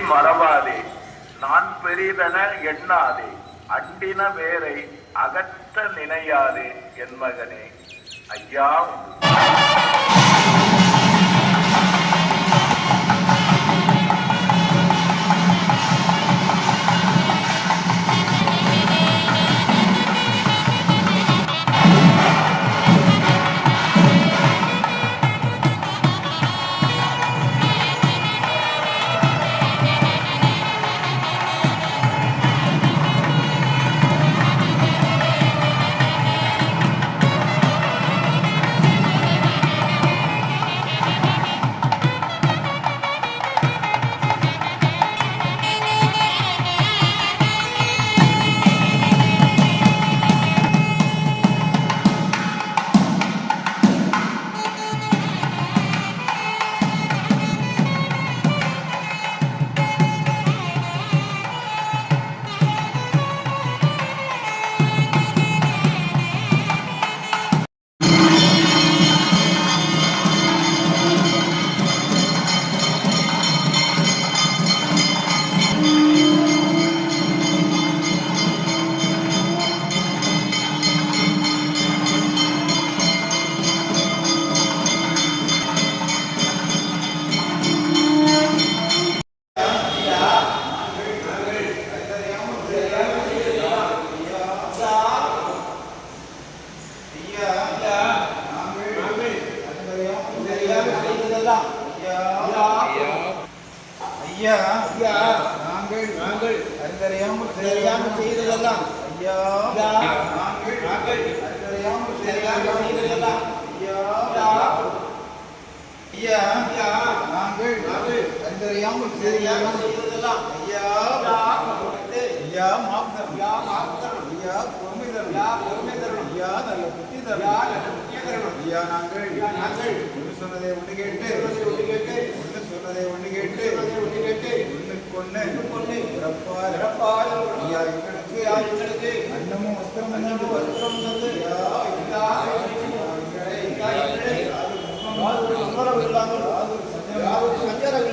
மறவாதே. நான் பெரிதென எண்ணாதே. அண்டின வேரை அகற்ற நினையாதே என் மகனே. ஐயா நாங்கள் அறிந்தறியாமல் தெரியாமல் செய்ததெல்லாம். ஐயா. நாங்கள் நாங்கள் அறிந்தறியாமல் தெரியாமல் செய்ததெல்லாம். ஐயா. ஐயா. நாங்கள் நாங்கள் அறிந்தறியாமல் தெரியாமல் செய்ததெல்லாம். ஐயா. ஐயா. மாப்தம் ஐயா. மாப்தம் ஐயா. பொறுமை தரும். ஐயா. பொறுமை தரும். ஐயா. நல்ல புத்தி தரும். ஐயா. நல்ல புத்தி தரும். ஐயா. நாங்கள் நாங்கள் ஒன்று சொன்னதை ஒன்று கேட்டு ஒன்று கேட்டு ஒன்று சொன்னதை ஒன்று கேட்டு ஒன்று கேட்டு ஒன்றுக்கு ஒன்று ஒன்று பிறப்பால் பிறப்பால் ஐயா எங்களுக்கு ஐயா எங்களுக்கு அன்னமும் வஸ்திரம் அன்னமும் வஸ்திரம் தந்து ஐயா ஐயா எங்களை ஐயா எங்களை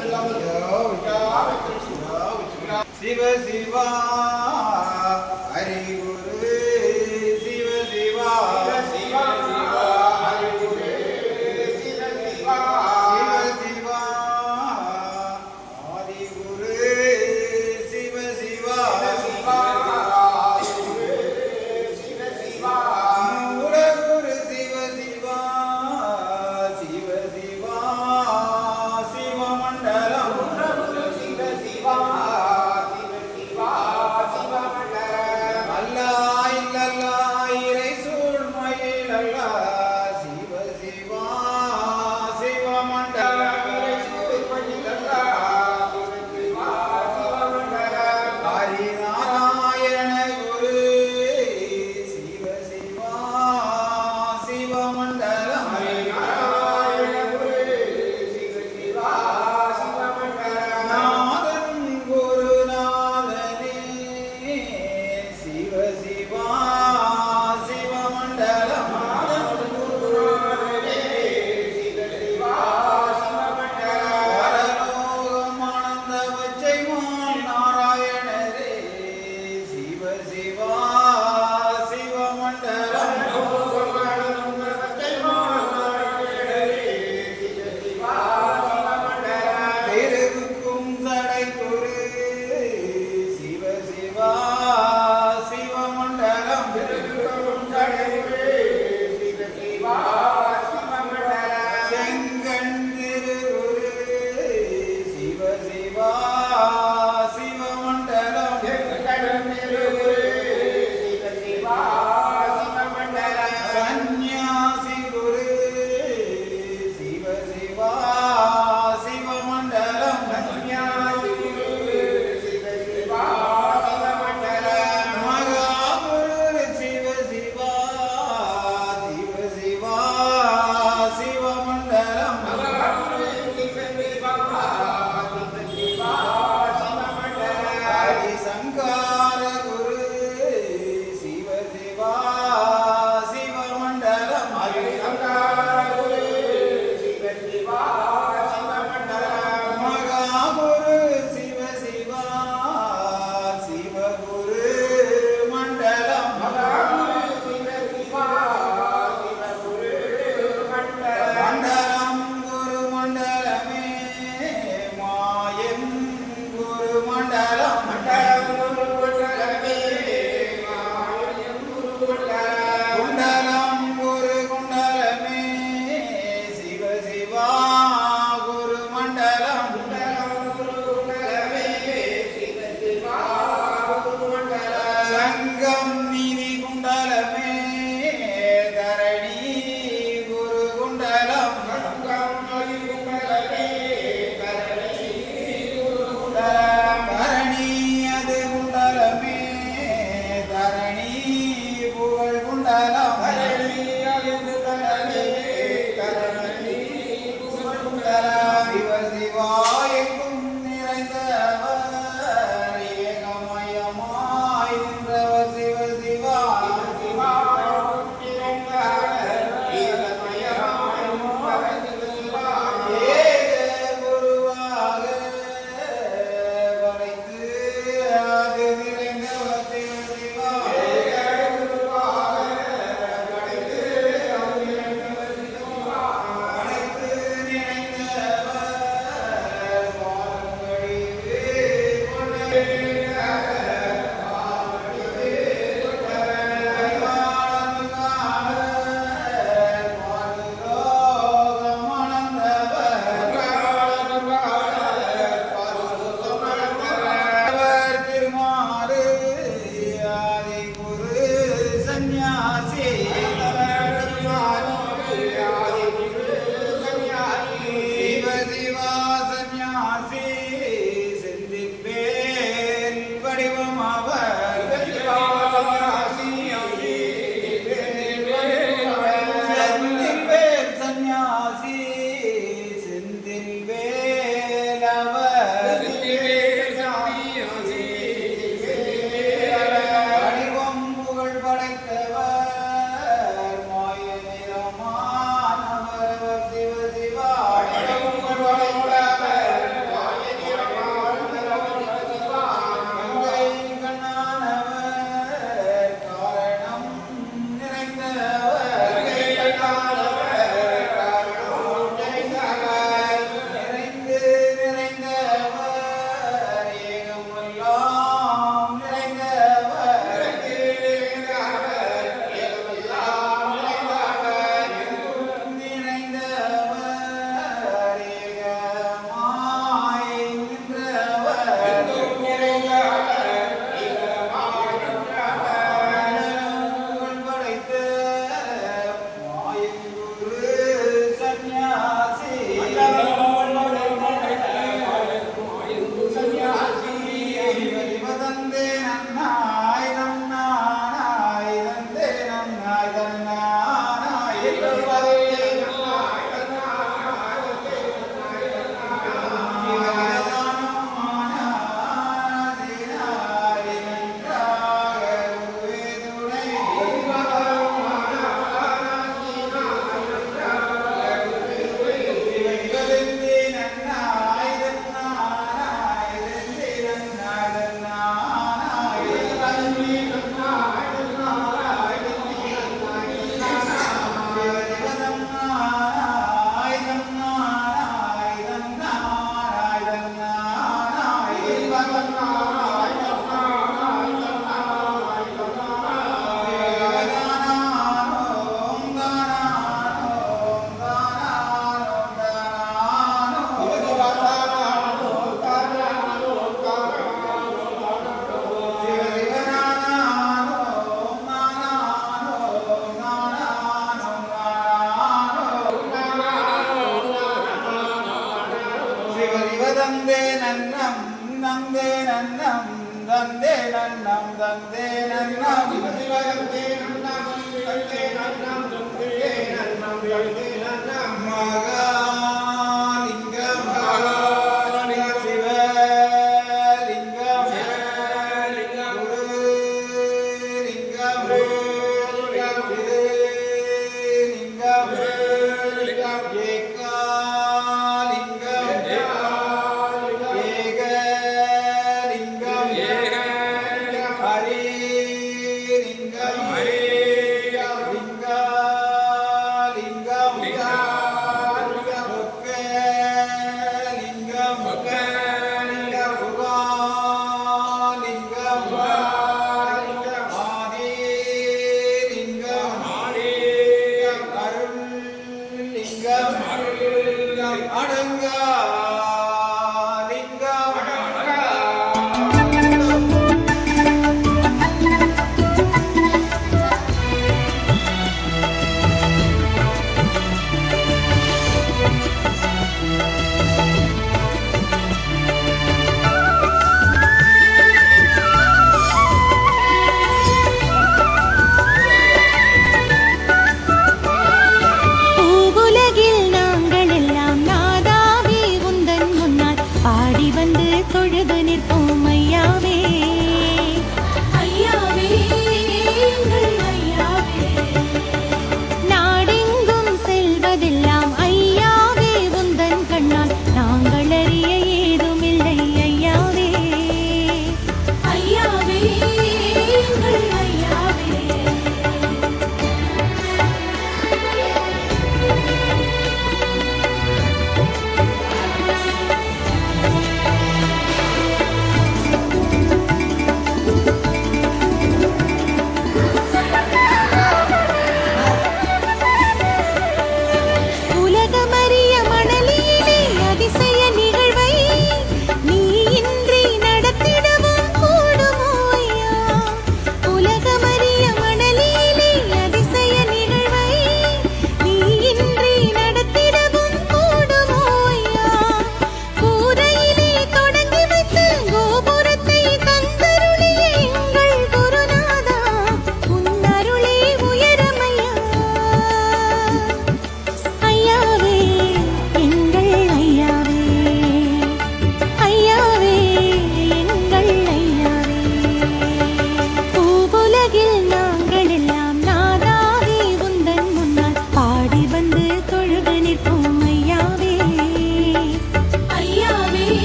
நந்தே நன்னம் தந்தே நன்னம் தந்தே நன்னம். சிவகந்தே நன்னம் தந்தே நன்னம்.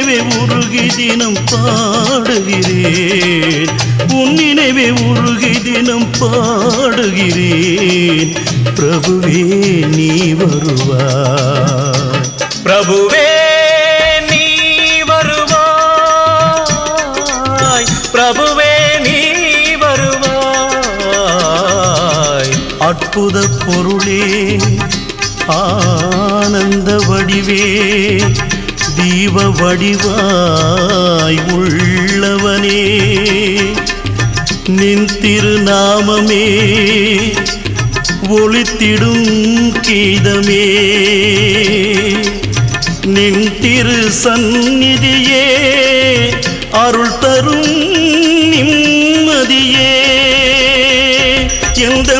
நினைவே உருகி தினம் பாடுகிறேன். உன் நினைவே உருகி தினம் பாடுகிறேன். பிரபுவே நீ வருவாய். பிரபுவே நீ வருவாய். பிரபுவே நீ வருவாய். அற்புத பொருளே ஆனந்த வடிவே தீப வடிவாய் உள்ளவனே நின் திருநாமமே ஒளித்திடும் கீதமே. நின் திரு சந்நிதியே அருள் தரும் நிம்மதியே. எந்த